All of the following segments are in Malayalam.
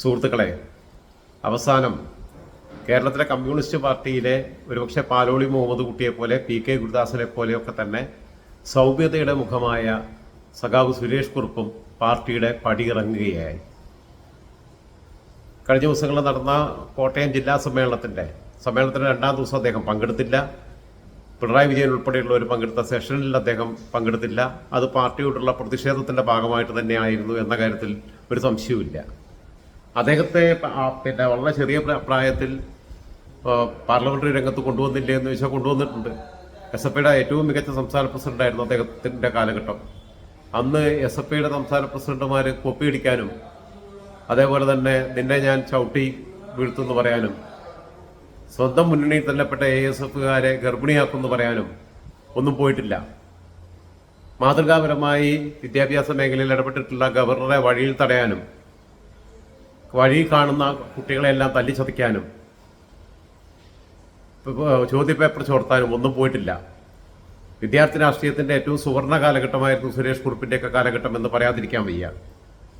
സുഹൃത്തുക്കളെ അവസാനം കേരളത്തിലെ കമ്മ്യൂണിസ്റ്റ് പാർട്ടിയിലെ ഒരുപക്ഷെ പാലോളി മുഹമ്മദ് കുട്ടിയെ പോലെ പി കെ ഗുരുദാസനെ പോലെയൊക്കെ തന്നെ സൗമ്യതയുടെ മുഖമായ സഖാവ് സുരേഷ് കുറുപ്പും പാർട്ടിയുടെ പടിയിറങ്ങുകയായി. കഴിഞ്ഞ ദിവസങ്ങളിൽ നടന്ന കോട്ടയം ജില്ലാ സമ്മേളനത്തിന്റെ സമ്മേളനത്തിന്റെ രണ്ടാം ദിവസം അദ്ദേഹം പങ്കെടുത്തില്ല. പിണറായി വിജയൻ ഉൾപ്പെടെയുള്ളവർ പങ്കെടുത്ത സെഷനിൽ അദ്ദേഹം പങ്കെടുത്തില്ല. അത് പാർട്ടിയോടുള്ള പ്രതിഷേധത്തിന്റെ ഭാഗമായിട്ട് തന്നെയായിരുന്നു എന്ന കാര്യത്തിൽ ഒരു സംശയവുമില്ല. അദ്ദേഹത്തെ പിന്നെ വളരെ ചെറിയ പ്ര- പ്രായത്തിൽ പാർലമെന്ററി രംഗത്ത് കൊണ്ടുവന്നില്ലേ എന്ന് ചോദിച്ചാൽ കൊണ്ടുവന്നിട്ടുണ്ട്. എസ് എഫ് ഐയുടെ ഏറ്റവും മികച്ച സംസ്ഥാന പ്രസിഡന്റായിരുന്നു അദ്ദേഹത്തിന്റെ കാലഘട്ടം. അന്ന് എസ് എഫ് ഐയുടെ സംസ്ഥാന പ്രസിഡന്റുമാർ കൊപ്പിയടിക്കാനും അതേപോലെ തന്നെ നിന്നെ ഞാൻ ചവിട്ടി വീഴ്ത്തുന്നു പറയാനും സ്വന്തം മുന്നണിയിൽ തല്ലപ്പെട്ട എ എസ് എഫുകാരെ ഗർഭിണിയാക്കുമെന്ന് പറയാനും ഒന്നും പോയിട്ടില്ല. മാതൃകാപരമായി വിദ്യാഭ്യാസ മേഖലയിൽ ഇടപെട്ടിട്ടുള്ള ഗവർണറെ വഴിയിൽ തടയാനും വഴി കാണുന്ന കുട്ടികളെല്ലാം ചോദ്യ ചോദ്യപേപ്പർ ചോർത്താനും ഒന്നും പോയിട്ടില്ല. വിദ്യാർത്ഥി രാഷ്ട്രീയത്തിന്റെ ഏറ്റവും സുവർണ കാലഘട്ടമായിരുന്നു സുരേഷ് കുറുപ്പിന്റെയൊക്കെ കാലഘട്ടം എന്ന് പറയാതിരിക്കാൻ വയ്യ.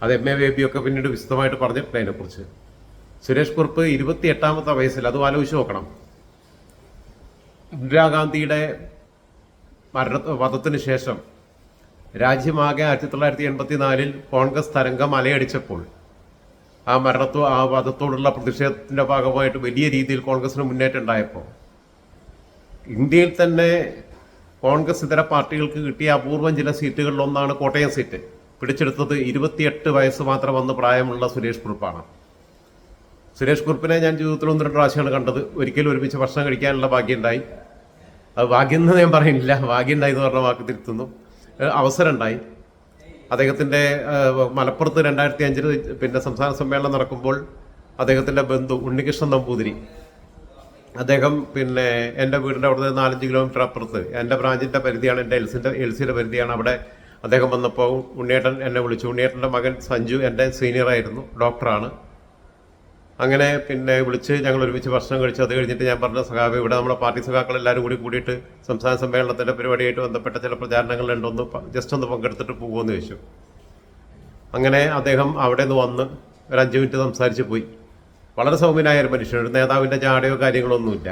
അത് എം എ ബേബിയൊക്കെ പിന്നീട് വിശദമായിട്ട് പറഞ്ഞിട്ടുണ്ട് അതിനെക്കുറിച്ച്. സുരേഷ് കുറുപ്പ് ഇരുപത്തി എട്ടാമത്തെ വയസ്സിൽ അത് ആലോചിച്ച് നോക്കണം. ഇന്ദിരാഗാന്ധിയുടെ മരണ വധത്തിന് ശേഷം രാജ്യമാകെ ആയിരത്തി തൊള്ളായിരത്തി എൺപത്തിനാലിൽ കോൺഗ്രസ് തരംഗം അലയടിച്ചപ്പോൾ ആ മരണത്തോ ആ വധത്തോടുള്ള പ്രതിഷേധത്തിന്റെ ഭാഗമായിട്ട് വലിയ രീതിയിൽ കോൺഗ്രസിന് മുന്നേറ്റം ഉണ്ടായപ്പോൾ. ഇന്ത്യയിൽ തന്നെ കോൺഗ്രസ് ഇതര പാർട്ടികൾക്ക് കിട്ടിയ അപൂർവം ചില സീറ്റുകളിൽ ഒന്നാണ് കോട്ടയം സീറ്റ്. പിടിച്ചെടുത്തത് ഇരുപത്തിയെട്ട് വയസ്സ് മാത്രം വന്ന് പ്രായമുള്ള സുരേഷ് കുറുപ്പാണ്. സുരേഷ് കുറുപ്പിനെ ഞാൻ ജീവിതത്തിൽ ഒന്ന് രണ്ട് പ്രാവശ്യമാണ് കണ്ടത്. ഒരിക്കലും ഒരുമിച്ച് ഭക്ഷണം കഴിക്കാനുള്ള ഭാഗ്യം ഉണ്ടായി അത് ഭാഗ്യം എന്ന് ഞാൻ പറയുന്നില്ല. ഭാഗ്യം ഉണ്ടായി എന്ന് പറഞ്ഞ വാക്ക് തിരുത്തുന്നു. അവസരം ഉണ്ടായി. അദ്ദേഹത്തിന്റെ മലപ്പുറത്ത് രണ്ടായിരത്തി അഞ്ചിൽ പിന്നെ സംസ്ഥാന സമ്മേളനം നടക്കുമ്പോൾ അദ്ദേഹത്തിന്റെ ബന്ധു ഉണ്ണികൃഷ്ണൻ നമ്പൂതിരി. അദ്ദേഹം പിന്നെ എന്റെ വീടിന്റെ അവിടെ നിന്ന് നാലഞ്ച് കിലോമീറ്റർ അപ്പുറത്ത് എന്റെ ബ്രാഞ്ചിന്റെ പരിധിയാണ് എന്റെ എൽസിന്റെ എൽസിയുടെ പരിധിയാണ് അവിടെ അദ്ദേഹം വന്നപ്പോൾ ഉണ്ണിയേട്ടൻ എന്നെ വിളിച്ചു. ഉണ്ണിയേട്ടന്റെ മകൻ സഞ്ജു എന്റെ സീനിയറായിരുന്നു ഡോക്ടറാണ്. അങ്ങനെ പിന്നെ വിളിച്ച് ഞങ്ങൾ ഒരുമിച്ച് ഭക്ഷണം കഴിച്ചു അത് കഴിഞ്ഞിട്ട് ഞാൻ പറഞ്ഞ സഖാവ് ഇവിടെ നമ്മുടെ പാർട്ടി സഖാക്കൾ എല്ലാവരും കൂടി കൂടിയിട്ട് സംസ്ഥാന സമ്മേളനത്തിന്റെ പരിപാടിയായിട്ട് ബന്ധപ്പെട്ട ചില പ്രചാരണങ്ങളുണ്ടൊന്ന് ജസ്റ്റ് ഒന്ന് പങ്കെടുത്തിട്ട് പോകുമെന്ന് ചോദിച്ചു. അങ്ങനെ അദ്ദേഹം അവിടെ നിന്ന് വന്ന് ഒരു അഞ്ച് മിനിറ്റ് സംസാരിച്ച് പോയി. വളരെ സൗമ്യനായ ഒരു മനുഷ്യൻ ഒരു നേതാവിന്റെ ജാടയോ കാര്യങ്ങളൊന്നുമില്ല.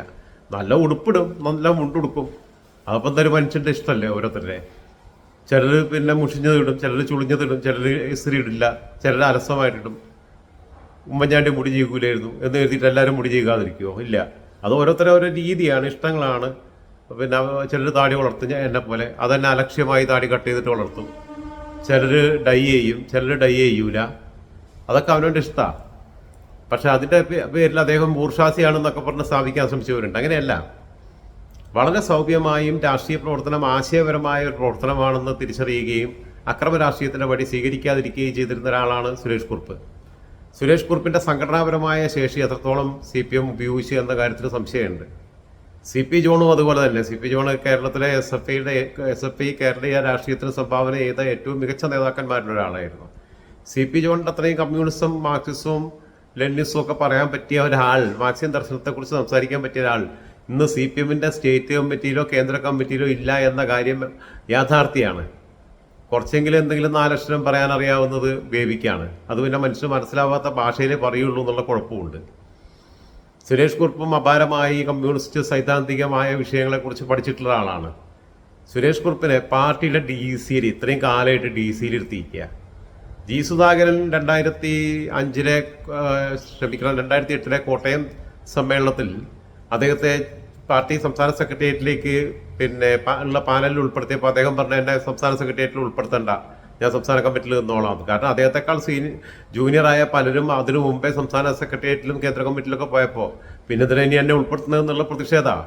നല്ല ഉടുപ്പിടും നല്ല മുണ്ടുടുക്കും. അപ്പം തന്നെ ഒരു മനുഷ്യന്റെ ഇഷ്ടമല്ലേ ഓരോരുത്തരുടെ? ചിലർ പിന്നെ മുഷിഞ്ഞതിടും ചിലർ ചുളിഞ്ഞതിടും ചിലർ ഇസ്ത്രീ ഇടില്ല ചിലർ അലസമായിട്ടിടും. ഉമ്മൻചാണ്ടി മുടി ചെയ്യൂലായിരുന്നു എന്ന് കരുതിയിട്ട് എല്ലാവരും മുടി ചെയ്യാതിരിക്കുമോ ഇല്ല. അത് ഓരോരുത്തരും ഓരോ രീതിയാണ് ഇഷ്ടങ്ങളാണ്. പിന്നെ ചിലർ താടി വളർത്തും എന്നെ പോലെ. അതന്നെ അലക്ഷ്യമായി താടി കട്ട് ചെയ്തിട്ട് വളർത്തും. ചിലർ ഡൈ ചെയ്യും ചിലർ ഡൈ ചെയ്യൂല. അതൊക്കെ അവനോട് ഇഷ്ടമാണ് പക്ഷെ അതിന്റെ പേരിൽ അദ്ദേഹം ബൂർഷാസിയാണെന്നൊക്കെ പറഞ്ഞ് സ്ഥാപിക്കാൻ ശ്രമിച്ചവരുണ്ട്. അങ്ങനെയല്ല. വളരെ സൗമ്യമായും രാഷ്ട്രീയ പ്രവർത്തനം ആശയപരമായ ഒരു പ്രവർത്തനമാണെന്ന് തിരിച്ചറിയുകയും അക്രമ രാഷ്ട്രീയത്തിന്റെ വഴി സ്വീകരിക്കാതിരിക്കുകയും ചെയ്തിരുന്ന ഒരാളാണ് സുരേഷ് കുറുപ്പ്. സുരേഷ് കുറുപ്പിന്റെ സംഘടനാപരമായ ശേഷി എത്രത്തോളം സി പി എം ഉപയോഗിച്ചു എന്ന കാര്യത്തിൽ സംശയമുണ്ട്. സി പി ജോണും അതുപോലെ തന്നെ സി പി ജോൺ കേരളത്തിലെ എസ് എഫ് ഐയുടെ എസ് എഫ് ഐ കേരളീയ രാഷ്ട്രീയത്തിന് സംഭാവന ചെയ്ത ഏറ്റവും മികച്ച നേതാക്കന്മാരിൽ ഒരാളായിരുന്നു. സി പി ജോണിന്റെ അത്രയും കമ്മ്യൂണിസം മാർക്സിസവും ലെനിസും ഒക്കെ പറയാൻ പറ്റിയ ഒരാൾ മാർക്സിയൻ ദർശനത്തെക്കുറിച്ച് സംസാരിക്കാൻ പറ്റിയ ഒരാൾ ഇന്ന് സി പി എമ്മിന്റെ സ്റ്റേറ്റ് കമ്മിറ്റിയിലോ കേന്ദ്ര കമ്മിറ്റിയിലോ ഇല്ല എന്ന കാര്യം യാഥാർത്ഥ്യമാണ്. കുറച്ചെങ്കിലും എന്തെങ്കിലും നാലക്ഷരം പറയാൻ അറിയാവുന്നത് ബേബിക്കാണ് അത് പിന്നെ മനുഷ്യന് മനസ്സിലാവാത്ത ഭാഷയിലേ പറയുള്ളൂ എന്നുള്ള കുഴപ്പമുണ്ട്. സുരേഷ് കുറുപ്പും അപാരമായി കമ്മ്യൂണിസ്റ്റ് സൈദ്ധാന്തികമായ വിഷയങ്ങളെക്കുറിച്ച് പഠിച്ചിട്ടുള്ള ആളാണ്. സുരേഷ് കുറുപ്പിനെ പാർട്ടിയുടെ ഡി സിയിൽ ഇത്രയും കാലമായിട്ട് ഡി സിയിൽ ഇരുത്തിയിരിക്കുക ജി സുധാകരൻ രണ്ടായിരത്തി അഞ്ചിലെ ക്ഷമിക്കണം രണ്ടായിരത്തി എട്ടിലെ കോട്ടയം സമ്മേളനത്തിൽ അദ്ദേഹത്തെ പാർട്ടി സംസ്ഥാന സെക്രട്ടേറിയറ്റിലേക്ക് പിന്നെ ഉള്ള പാനലിൽ ഉൾപ്പെടുത്തിയപ്പോൾ അദ്ദേഹം പറഞ്ഞ എന്നെ സംസ്ഥാന സെക്രട്ടേറിയറ്റിൽ ഉൾപ്പെടുത്തണ്ട. ഞാൻ സംസ്ഥാന കമ്മിറ്റിയിൽ നിന്നോളാം കാരണം അദ്ദേഹത്തെക്കാൾ സീനി ജൂനിയറായ പലരും അതിനു മുമ്പേ സംസ്ഥാന സെക്രട്ടേറിയറ്റിലും കേന്ദ്ര കമ്മിറ്റിയിലൊക്കെ പോയപ്പോൾ പിന്നെ ഇതിനെ ഇനി എന്നെ ഉൾപ്പെടുത്തുന്നത് എന്നുള്ള പ്രതിഷേധമാണ്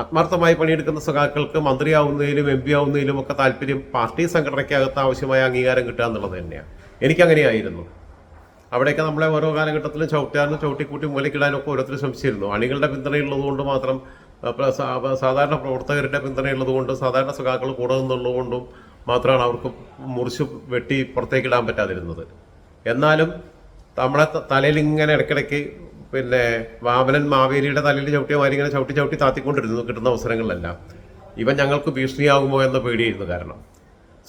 ആത്മാർത്ഥമായി പണിയെടുക്കുന്ന സഖാക്കൾക്ക് മന്ത്രിയാവുന്നതിലും എം പി ആവുന്നതിലും ഒക്കെ താല്പര്യം പാർട്ടി സംഘടനയ്ക്കകത്ത് ആവശ്യമായ അംഗീകാരം കിട്ടുക എന്നുള്ളത് തന്നെയാണ് എനിക്കങ്ങനെയായിരുന്നു. അവിടെയൊക്കെ നമ്മളെ ഓരോ കാലഘട്ടത്തിലും ചവിട്ടാനും ചവിട്ടിക്കൂട്ടി മൂലക്കിടാനൊക്കെ ഓരോരുത്തർ ശ്രമിച്ചിരുന്നു. അണികളുടെ പിന്തുണയുള്ളത് കൊണ്ട് മാത്രം സാധാരണ പ്രവർത്തകരുടെ പിന്തുണയുള്ളത് കൊണ്ട് സാധാരണ സഖാക്കൾ കൂടെ നിന്നുള്ളത് മാത്രമാണ് അവർക്ക് മുറിച്ച് വെട്ടി പുറത്തേക്കിടാൻ പറ്റാതിരുന്നത്. എന്നാലും നമ്മളെ തലയിൽ ഇങ്ങനെ ഇടയ്ക്കിടയ്ക്ക് പിന്നെ വാമനൻ മാവേലിയുടെ തലയിൽ ചവിട്ടിയ മാതിരി ഇങ്ങനെ ചവിട്ടി ചവിട്ടി താത്തിക്കൊണ്ടിരുന്നു കിട്ടുന്ന അവസരങ്ങളിലെല്ലാം. ഇവൻ ഞങ്ങൾക്ക് ഭീഷണിയാകുമോ എന്ന പേടിയായിരുന്നു കാരണം.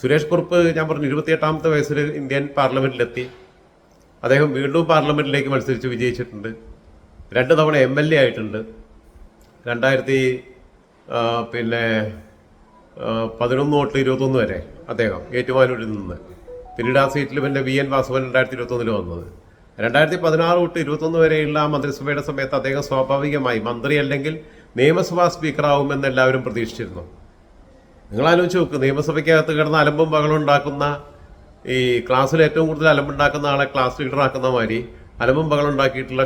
സുരേഷ് കുറുപ്പ് ഞാൻ പറഞ്ഞു ഇരുപത്തിയെട്ടാമത്തെ വയസ്സിൽ ഇന്ത്യൻ പാർലമെന്റിലെത്തി. അദ്ദേഹം വീണ്ടും പാർലമെന്റിലേക്ക് മത്സരിച്ച് വിജയിച്ചിട്ടുണ്ട്. രണ്ട് തവണ എം എൽ എ ആയിട്ടുണ്ട്. രണ്ടായിരത്തി പിന്നെ പതിനൊന്ന് തൊട്ട് ഇരുപത്തൊന്ന് വരെ അദ്ദേഹം ഏറ്റുമാനൂരിൽ നിന്ന്. പിന്നീട് ആ സീറ്റിൽ പിന്നെ വി എൻ വാസവൻ രണ്ടായിരത്തി ഇരുപത്തൊന്നിൽ വന്നത്. രണ്ടായിരത്തി പതിനാറ് തൊട്ട് ഇരുപത്തൊന്ന് വരെയുള്ള ആ മന്ത്രിസഭയുടെ സമയത്ത് അദ്ദേഹം സ്വാഭാവികമായി മന്ത്രി അല്ലെങ്കിൽ നിയമസഭാ സ്പീക്കറാവുമെന്ന് എല്ലാവരും പ്രതീക്ഷിച്ചിരുന്നു. നിങ്ങൾ ആലോചിച്ച് നോക്ക് നിയമസഭയ്ക്കകത്ത് കിടന്ന് അലമ്പും ബഹളം ഉണ്ടാക്കുന്ന ഈ ക്ലാസ്സിൽ ഏറ്റവും കൂടുതൽ അലമ്പുണ്ടാക്കുന്ന ആളെ ക്ലാസ് ലീഡറാക്കുന്ന മാതിരി അലമ്പും ബഹളം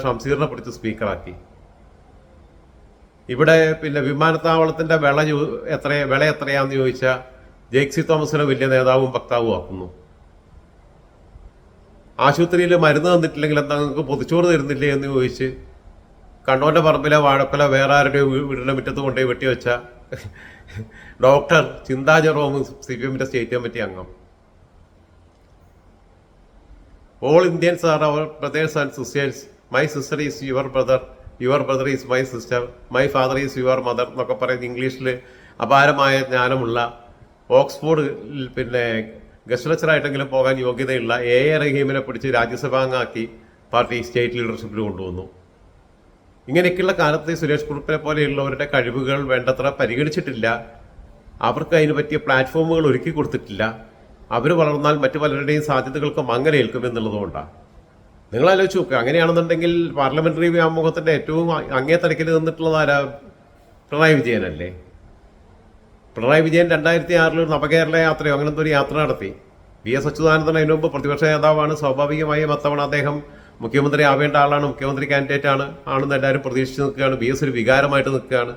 ഷംസീറിനെ പിടിച്ച് സ്പീക്കറാക്കി. ഇവിടെ പിന്നെ വിമാനത്താവളത്തിന്റെ വിള എത്ര വില എത്രയാന്ന് ചോദിച്ചാൽ ജെയ്ക്സി തോമസിനെ വലിയ നേതാവും വക്താവും ആക്കുന്നു. ആശുപത്രിയിൽ മരുന്ന് തന്നിട്ടില്ലെങ്കിൽ എന്താ നിങ്ങൾക്ക് പൊതിച്ചോറ് തരുന്നില്ലേ എന്ന് ചോദിച്ച് കണ്ണോന്റെ പറമ്പിലെ വാഴക്കല വേറെ ആരുടെ വീടിന്റെ മുറ്റത്ത് കൊണ്ടുപോയി വെട്ടിവെച്ച ഡോക്ടർ ചിന്താ ജെറോമും സി പി എമ്മിന്റെ സ്റ്റേറ്റ് കമ്മിറ്റി അംഗം. All Indians are our brothers and sisters my sister is your brother. Your brother is my sister my father is your mother എന്നൊക്കെ പറയുന്ന ഇംഗ്ലീഷിൽ അപാരമായ ജ്ഞാനമുള്ള ഓക്സ്ഫോർഡിൽ പിന്നെ ഗസ്റ്റ് ലെക്ചറായിട്ടെങ്കിലും പോകാൻ യോഗ്യതയുള്ള എ എ റഹീമിനെ പിടിച്ച് രാജ്യസഭാംഗമാക്കി പാർട്ടി സ്റ്റേറ്റ് ലീഡർഷിപ്പിൽ കൊണ്ടുവന്നു. ഇങ്ങനെയൊക്കെയുള്ള കാലത്ത് സുരേഷ് കുറുപ്പിനെ പോലെയുള്ളവരുടെ കഴിവുകൾ വേണ്ടത്ര പരിഗണിച്ചിട്ടില്ല. അവർക്ക് അതിന് പറ്റിയ പ്ലാറ്റ്ഫോമുകൾ ഒരുക്കി കൊടുത്തിട്ടില്ല. അവർ വളർന്നാൽ മറ്റു പലരുടെയും സാധ്യതകൾക്കും സാധ്യതകൾക്ക് ഏൽക്കും എന്നുള്ളതുകൊണ്ടാണ് നിങ്ങൾ ആലോചിച്ച് നോക്കുക അങ്ങനെയാണെന്നുണ്ടെങ്കിൽ പാർലമെന്ററി വ്യാമോഹത്തിന്റെ ഏറ്റവും അങ്ങേ തലക്കിൽ നിന്നിട്ടുള്ളത് ആരാ? പിണറായി വിജയനല്ലേ? പിണറായി വിജയൻ രണ്ടായിരത്തി ആറിൽ നവകേരള യാത്രയോ അങ്ങനത്തെ ഒരു യാത്ര നടത്തി. വി എസ് അച്യുതാനന്ദൻ അതിനു മുമ്പ് പ്രതിപക്ഷ നേതാവാണ്. സ്വാഭാവികമായും അത്തവണ അദ്ദേഹം മുഖ്യമന്ത്രി ആവേണ്ട ആളാണ് മുഖ്യമന്ത്രി കാൻഡിഡേറ്റ് ആണ് ആണെന്ന് എല്ലാവരും പ്രതീക്ഷിച്ച് നിൽക്കുകയാണ്. വി എസ് ഒരു വികാരമായിട്ട് നിൽക്കുകയാണ്.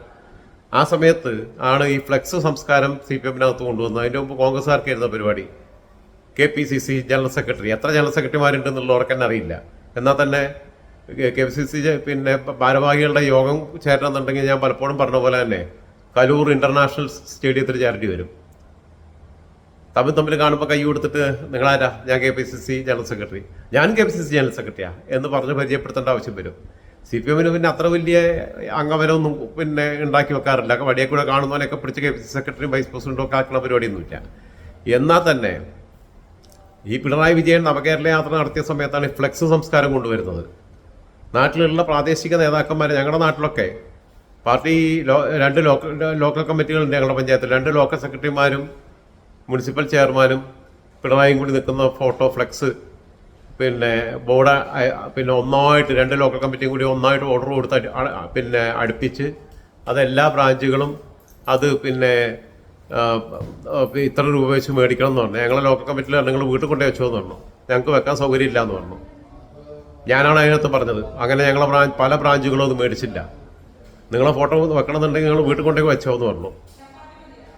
ആ സമയത്ത് ആണ് ഈ ഫ്ലെക്സ് സംസ്കാരം സി പി എമ്മിനകത്ത് കൊണ്ടുവന്നത്. അതിന്റെ മുമ്പ് കോൺഗ്രസ്സുകാർക്കായിരുന്ന പരിപാടി. K P C C general secretary. എത്ര ജനറൽ സെക്രട്ടറിമാരുണ്ടെന്നുള്ളവർക്ക് തന്നെ അറിയില്ല. എന്നാൽ തന്നെ കെ പി സി സി പിന്നെ ഭാരവാഹികളുടെ യോഗം ചേരണമെന്നുണ്ടെങ്കിൽ ഞാൻ പലപ്പോഴും പറഞ്ഞ പോലെ തന്നെ കലൂർ ഇന്റർനാഷണൽ സ്റ്റേഡിയത്തിൽ ചേരേണ്ടി വരും. തമ്മിൽ തമ്മിൽ കാണുമ്പോൾ കൈ കൊടുത്തിട്ട് നിങ്ങളാരാ? ഞാൻ K P C C general secretary. ഞാൻ K P C C general സെക്രട്ടറിയാ എന്ന് പറഞ്ഞ് പരിചയപ്പെടുത്തേണ്ട ആവശ്യം വരും. സി പി എമ്മിന് പിന്നെ അത്ര വലിയ അംഗബലമൊന്നും പിന്നെ ഉണ്ടാക്കി വെക്കാറില്ല. വടിയെ കൂടെ കാണുന്നവനൊക്കെ പിടിച്ച് കെ പി സി സെക്രട്ടറിയും വൈസ് പ്രസിഡന്റും ഒക്കെ ആക്കുന്ന പരിപാടിയൊന്നുമില്ല. എന്നാൽ തന്നെ ഈ പിണറായി വിജയൻ നവകേരള യാത്ര നടത്തിയ സമയത്താണ് ഈ ഫ്ലെക്സ് സംസ്കാരം കൊണ്ടുവരുന്നത്. നാട്ടിലുള്ള പ്രാദേശിക നേതാക്കന്മാർ ഞങ്ങളുടെ നാട്ടിലൊക്കെ പാർട്ടി ലോ രണ്ട് ലോക്കൽ ലോക്കൽ കമ്മിറ്റികളുണ്ട് ഞങ്ങളുടെ പഞ്ചായത്തിൽ. രണ്ട് ലോക്കൽ സെക്രട്ടറിമാരും മുനിസിപ്പൽ ചെയർമാനും പിണറായിയും കൂടി നിൽക്കുന്ന ഫോട്ടോ ഫ്ലെക്സ് പിന്നെ ബോർഡ് പിന്നെ ഒന്നായിട്ട് രണ്ട് ലോക്കൽ കമ്മിറ്റിയും കൂടി ഒന്നായിട്ട് ഓർഡർ കൊടുത്ത് പിന്നെ അടുപ്പിച്ച് അതെല്ലാ ബ്രാഞ്ചുകളും അത് പിന്നെ ഇത്ര രൂപ വെച്ച് മേടിക്കണം എന്ന് പറഞ്ഞു. ഞങ്ങളെ ലോക്കൽ കമ്മിറ്റിയിൽ നിങ്ങൾ വീട്ടിൽ കൊണ്ടേ വെച്ചോ എന്ന് പറഞ്ഞു. ഞങ്ങൾക്ക് വെക്കാൻ സൗകര്യം ഇല്ല എന്ന് പറഞ്ഞു. ഞാനാണ് അതിനകത്ത് പറഞ്ഞത്. അങ്ങനെ ഞങ്ങളെ ബ്രാഞ്ച് പല ബ്രാഞ്ചുകളും അത് മേടിച്ചില്ല. നിങ്ങളെ ഫോട്ടോ വെക്കണമെന്നുണ്ടെങ്കിൽ നിങ്ങൾ വീട്ടിൽ കൊണ്ടേ വെച്ചോ എന്ന് പറഞ്ഞു.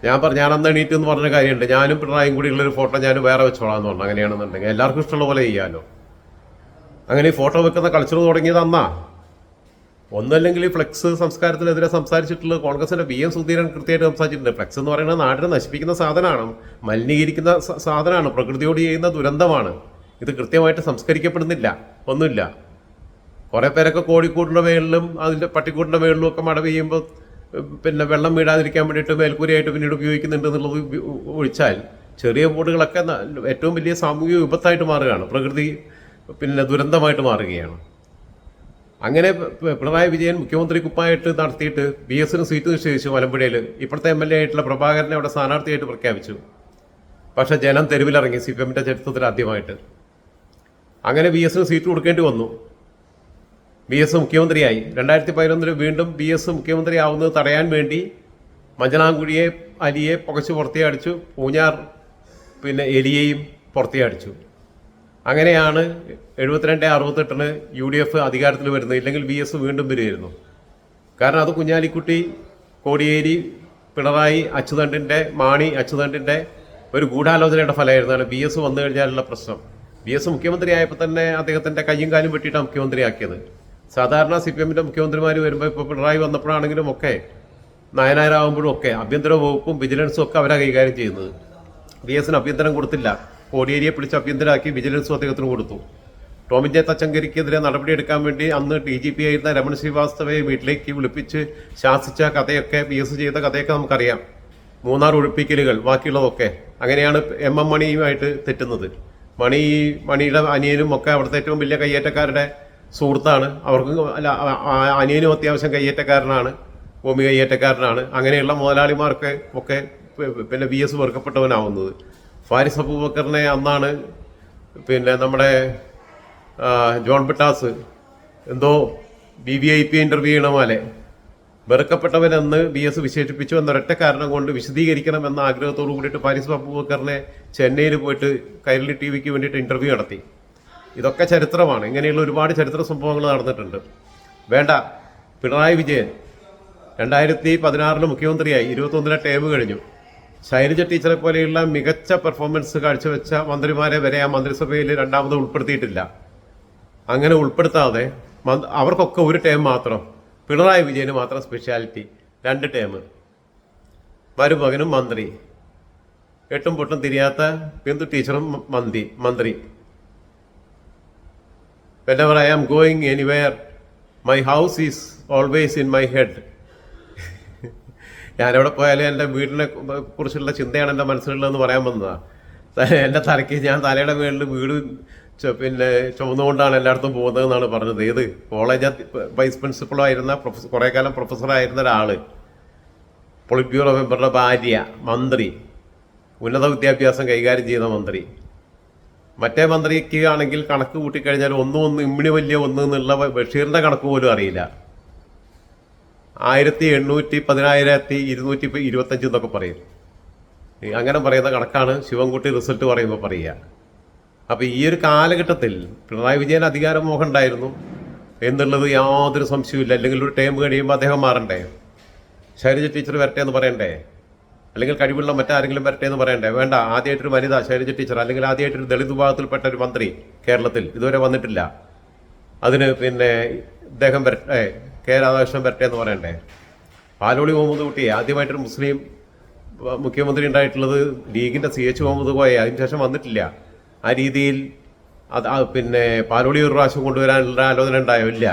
ഞാൻ പറഞ്ഞു ഞാൻ അന്ന് എണീറ്റ് എന്ന് പറഞ്ഞ കാര്യമുണ്ട്. ഞാനും പിണറായും കൂടി ഉള്ളൊരു ഫോട്ടോ ഞാൻ വേറെ വെച്ചോളാം എന്ന് പറഞ്ഞു. അങ്ങനെയാണെന്നുണ്ടെങ്കിൽ എല്ലാവർക്കും ഇഷ്ടമുള്ള പോലെ ചെയ്യാമല്ലോ അങ്ങനെ ഈ ഫോട്ടോ വെക്കുന്ന കൾച്ചർ തുടങ്ങിയത് അന്നാ. ഒന്നല്ലെങ്കിൽ ഈ ഫ്ലെക്സ് സംസ്കാരത്തിനെതിരെ സംസാരിച്ചിട്ടുള്ള കോൺഗ്രസിന്റെ വി എം സുധീരൻ കൃത്യമായിട്ട് സംസാരിച്ചിട്ടുണ്ട്. ഫ്ലെക്സ് എന്ന് പറയുന്നത് നാടിനെ നശിപ്പിക്കുന്ന സാധനമാണ്. മലിനീകരിക്കുന്ന സാധനമാണ്. പ്രകൃതിയോട് ചെയ്യുന്ന ദുരന്തമാണ്. ഇത് കൃത്യമായിട്ട് സംസ്കരിക്കപ്പെടുന്നില്ല. ഒന്നുമില്ല. കുറേ പേരൊക്കെ കോഴിക്കൂടിന്റെ മേളിലും അതിന്റെ പട്ടിക്കൂടിന്റെ മേളിലും ഒക്കെ മഴ പെയ്യുമ്പോൾ പിന്നെ വെള്ളം വീടാതിരിക്കാൻ വേണ്ടിയിട്ട് മേൽക്കൂരയായിട്ട് പിന്നീട് ഉപയോഗിക്കുന്നുണ്ട് എന്നുള്ളത് ഒഴിച്ചാൽ ചെറിയ ബോർഡുകളൊക്കെ ഏറ്റവും വലിയ സാമൂഹിക വിപത്തായിട്ട് മാറുകയാണ്. പ്രകൃതി പിന്നെ ദുരന്തമായിട്ട് മാറുകയാണ്. അങ്ങനെ പിണറായി വിജയൻ മുഖ്യമന്ത്രി കുപ്പായിട്ട് നടത്തിയിട്ട് ബി എസിന് സീറ്റ് നിശ്ചയിച്ചു മലമ്പുഴയിൽ. ഇപ്പോഴത്തെ എം എൽ എ ആയിട്ടുള്ള പ്രഭാകരനെ അവിടെ സ്ഥാനാർത്ഥിയായിട്ട് പ്രഖ്യാപിച്ചു. പക്ഷെ ജനം തെരുവിലിറങ്ങി സി പി എമ്മിന്റെ ചരിത്രത്തിൽ ആദ്യമായിട്ട്. അങ്ങനെ ബി എസിന് സീറ്റ് കൊടുക്കേണ്ടി വന്നു. ബി എസ് മുഖ്യമന്ത്രിയായി. രണ്ടായിരത്തി പതിനൊന്നിൽ വീണ്ടും ബി എസ് മുഖ്യമന്ത്രി ആവുന്നത് തടയാൻ വേണ്ടി മഞ്ചനാങ്കുഴിയെ അലിയെ പുകച്ച് പുറത്തേ അടിച്ചു പൂഞ്ഞാർ പിന്നെ എലിയെയും പുറത്തേ അടിച്ചു അങ്ങനെയാണ് എഴുപത്തിരണ്ട് അറുപത്തെട്ടിന് യു ഡി എഫ് അധികാരത്തിൽ വരുന്നത്. ഇല്ലെങ്കിൽ ബി എസ് വീണ്ടും വരുമായിരുന്നു കാരണം അത് കുഞ്ഞാലിക്കുട്ടി കോടിയേരി പിണറായി അച്ചുതണ്ടിന്റെ മാണി അച്ചുതണ്ടിന്റെ ഒരു ഗൂഢാലോചനയുടെ ഫലമായിരുന്നാണ് ബി എസ് വന്നു കഴിഞ്ഞാലുള്ള പ്രശ്നം. ബി എസ് മുഖ്യമന്ത്രി ആയപ്പോൾ തന്നെ അദ്ദേഹത്തിന്റെ കയ്യും കാലും വെട്ടിയിട്ടാണ് മുഖ്യമന്ത്രിയാക്കിയത്. സാധാരണ സി പി എമ്മിന്റെ മുഖ്യമന്ത്രിമാർ വരുമ്പോൾ ഇപ്പോൾ പിണറായി വന്നപ്പോഴാണെങ്കിലും ഒക്കെ നായനാരാകുമ്പോഴും ഒക്കെ ആഭ്യന്തര വകുപ്പും വിജിലൻസും ഒക്കെ അവരാണ് കൈകാര്യം ചെയ്യുന്നത്. ബി എസിന് അഭ്യന്തരം കൊടുത്തില്ല. കോടിയേരിയെ പിടിച്ച് അഭ്യന്തരാക്കി വിജിലൻസ് അദ്ദേഹത്തിന് കൊടുത്തു. ടോമിന്റെ തച്ചങ്കരിക്കെതിരെ നടപടിയെടുക്കാൻ വേണ്ടി അന്ന് ഡി ജി പി ആയിരുന്ന രമൺ ശ്രീവാസ്തവയെ വീട്ടിലേക്ക് വിളിപ്പിച്ച് ശാസിച്ച കഥയൊക്കെ പി എസ് ചെയ്ത കഥയൊക്കെ നമുക്കറിയാം. മൂന്നാർ ഒഴിപ്പിക്കലുകൾ ബാക്കിയുള്ളതൊക്കെ. അങ്ങനെയാണ് എം എം മണിയുമായിട്ട് തെറ്റുന്നത്. മണി മണിയുടെ അനിയനും ഒക്കെ അവിടുത്തെ ഏറ്റവും വലിയ കയ്യേറ്റക്കാരുടെ സുഹൃത്താണ്. അവർക്ക് അല്ല അനിയനും അത്യാവശ്യം കയ്യേറ്റക്കാരനാണ് ഭൂമി കയ്യേറ്റക്കാരനാണ്. അങ്ങനെയുള്ള മുതലാളിമാർക്ക് ഒക്കെ പിന്നെ വി എസ് വെറുക്കപ്പെട്ടവനാവുന്നത്. ഫാരിസ് അബൂബക്കറിനെ അന്നാണ് പിന്നെ നമ്മുടെ ജോൺ പിട്ടാസ് എന്തോ B V I P interview ചെയ്യണ പോലെ വെറുക്കപ്പെട്ടവനെന്ന് ബി എസ് വിശേഷിപ്പിച്ചു എന്നൊരൊറ്റ കാരണം കൊണ്ട് വിശദീകരിക്കണം എന്ന ആഗ്രഹത്തോടു കൂടിയിട്ട് പാരിസ് അബൂബക്കറിനെ ചെന്നൈയിൽ പോയിട്ട് കൈരളി ടി വിക്ക് വേണ്ടിയിട്ട് ഇന്റർവ്യൂ നടത്തി. ഇതൊക്കെ ചരിത്രമാണ്. ഇങ്ങനെയുള്ള ഒരുപാട് ചരിത്ര സംഭവങ്ങൾ നടന്നിട്ടുണ്ട്. വേണ്ട. പിണറായി വിജയൻ രണ്ടായിരത്തി പതിനാറിന് മുഖ്യമന്ത്രിയായി. ഇരുപത്തൊന്നിലെ ടേം കഴിഞ്ഞു. ശൈലജ ടീച്ചറെ പോലെയുള്ള മികച്ച പെർഫോമൻസ് കാഴ്ചവെച്ച മന്ത്രിമാരെ വരെ ആ മന്ത്രിസഭയിൽ രണ്ടാമത് ഉൾപ്പെടുത്തിയിട്ടില്ല. അങ്ങനെ ഉൾപ്പെടുത്താതെ അവർക്കൊക്കെ ഒരു ടേം മാത്രം പിണറായി വിജയന് മാത്രം സ്പെഷ്യാലിറ്റി രണ്ട് ടേം. മരുമകനും മന്ത്രി എട്ടും പൊട്ടും തിരിയാത്ത ബിന്ദു ടീച്ചറും മന്ത്രി മന്ത്രി. Whenever I am going anywhere my house is always in my head. ഞാനെവിടെ പോയാലും എന്റെ വീടിനെ കുറിച്ചുള്ള ചിന്തയാണ് എന്റെ മനസ്സിലുള്ളതെന്ന് പറയാൻ വന്നതാണ് എന്റെ തലയ്ക്ക് ഞാൻ തലയുടെ മേളിൽ വീട് പിന്നെ ചുമന്നുകൊണ്ടാണ് എല്ലായിടത്തും പോകുന്നതെന്നാണ് പറഞ്ഞത്. ഏത്? കോളേജ് വൈസ് പ്രിൻസിപ്പളോ ആയിരുന്ന പ്രൊഫസർ കുറേ കാലം പ്രൊഫസറായിരുന്ന ഒരാൾ പൊളിറ്റ് ബ്യൂറോ മെമ്പറുടെ ഭാര്യ മന്ത്രി. ഉന്നത വിദ്യാഭ്യാസം കൈകാര്യം ചെയ്യുന്ന മന്ത്രി. മറ്റേ മന്ത്രിക്ക് ആണെങ്കിൽ കണക്ക് കൂട്ടിക്കഴിഞ്ഞാൽ ഒന്നും ഒന്ന് ഇമ്മിണി വലിയ ഒന്ന് എന്നുള്ള ബഷീറിന്റെ കണക്ക് പോലും അറിയില്ല. ആയിരത്തി എണ്ണൂറ്റി പതിനായിരത്തി ഇരുന്നൂറ്റി ഇരുപത്തഞ്ച് എന്നൊക്കെ പറയും. അങ്ങനെ പറയുന്ന കണക്കാണ് ശിവൻകുട്ടി റിസൾട്ട് പറയുമ്പോൾ പറയുക. അപ്പോൾ ഈ ഒരു കാലഘട്ടത്തിൽ പിണറായി വിജയൻ അധികാരമോഹം ഉണ്ടായിരുന്നു എന്നുള്ളത് യാതൊരു സംശയവുമില്ല. അല്ലെങ്കിൽ ഒരു ടൈം കഴിയുമ്പോൾ അദ്ദേഹം മാറണ്ടേ? ശൈലജ ടീച്ചർ വരട്ടെ എന്ന് പറയണ്ടേ? അല്ലെങ്കിൽ കഴിവുള്ള മറ്റാരെങ്കിലും വരട്ടെ എന്ന് പറയണ്ടേ? വേണ്ട ആദ്യമായിട്ടൊരു വനിത ശൈലജ ടീച്ചർ. അല്ലെങ്കിൽ ആദ്യമായിട്ടൊരു ദളിത് വിഭാഗത്തിൽപ്പെട്ട ഒരു മന്ത്രി കേരളത്തിൽ ഇതുവരെ വന്നിട്ടില്ല. അതിന് പിന്നെ ഇദ്ദേഹം വരട്ടെ കെ രാധാകൃഷ്ണൻ വരട്ടെ എന്ന് പറയണ്ടേ? പാലോളി മുഹമ്മദ് കുട്ടി ആദ്യമായിട്ടൊരു മുസ്ലിം മുഖ്യമന്ത്രി ഉണ്ടായിട്ടുള്ളത് ലീഗിന്റെ സി എച്ച് മുഹമ്മദ് കോയ. അതിനുശേഷം വന്നിട്ടില്ല. ആ രീതിയിൽ അത് പിന്നെ പാലോളി ഒരു പ്രാവശ്യം കൊണ്ടുവരാനുള്ള ആലോചന ഉണ്ടായോ ഇല്ല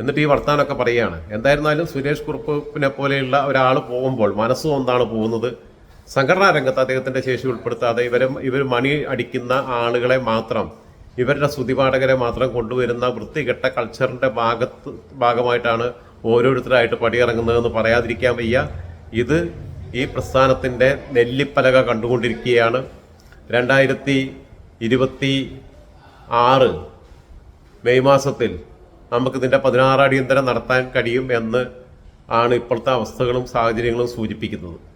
എന്നിട്ട് ഈ വർത്താനൊക്കെ പറയുകയാണ്. എന്തായിരുന്നാലും സുരേഷ് കുറുപ്പിനെ പോലെയുള്ള ഒരാൾ പോകുമ്പോൾ മനസ്സും ഒന്നാണ് പോകുന്നത്. സംഘടനാ രംഗത്ത് അദ്ദേഹത്തിന്റെ ശേഷി ഉൾപ്പെടുത്താതെ ഇവരും ഇവർ മണി അടിക്കുന്ന ആളുകളെ മാത്രം ഇവരുടെ സ്തുതിപാഠകരെ മാത്രം കൊണ്ടുവരുന്ന വൃത്തികെട്ട കൾച്ചറിന്റെ ഭാഗത്ത് ഭാഗമായിട്ടാണ് ഓരോരുത്തരായിട്ട് പടിയിറങ്ങുന്നതെന്ന് പറയാതിരിക്കാൻ വയ്യ. ഇത് ഈ പ്രസ്ഥാനത്തിന്റെ നെല്ലിപ്പലക കണ്ടുകൊണ്ടിരിക്കുകയാണ്. രണ്ടായിരത്തി ഇരുപത്തി ആറ് മെയ് മാസത്തിൽ നമുക്കിതിന്റെ പതിനാറ് അടിയന്തരം നടത്താൻ കഴിയും എന്ന് ആണ് ഇപ്പോഴത്തെ അവസ്ഥകളും സാഹചര്യങ്ങളും സൂചിപ്പിക്കുന്നത്.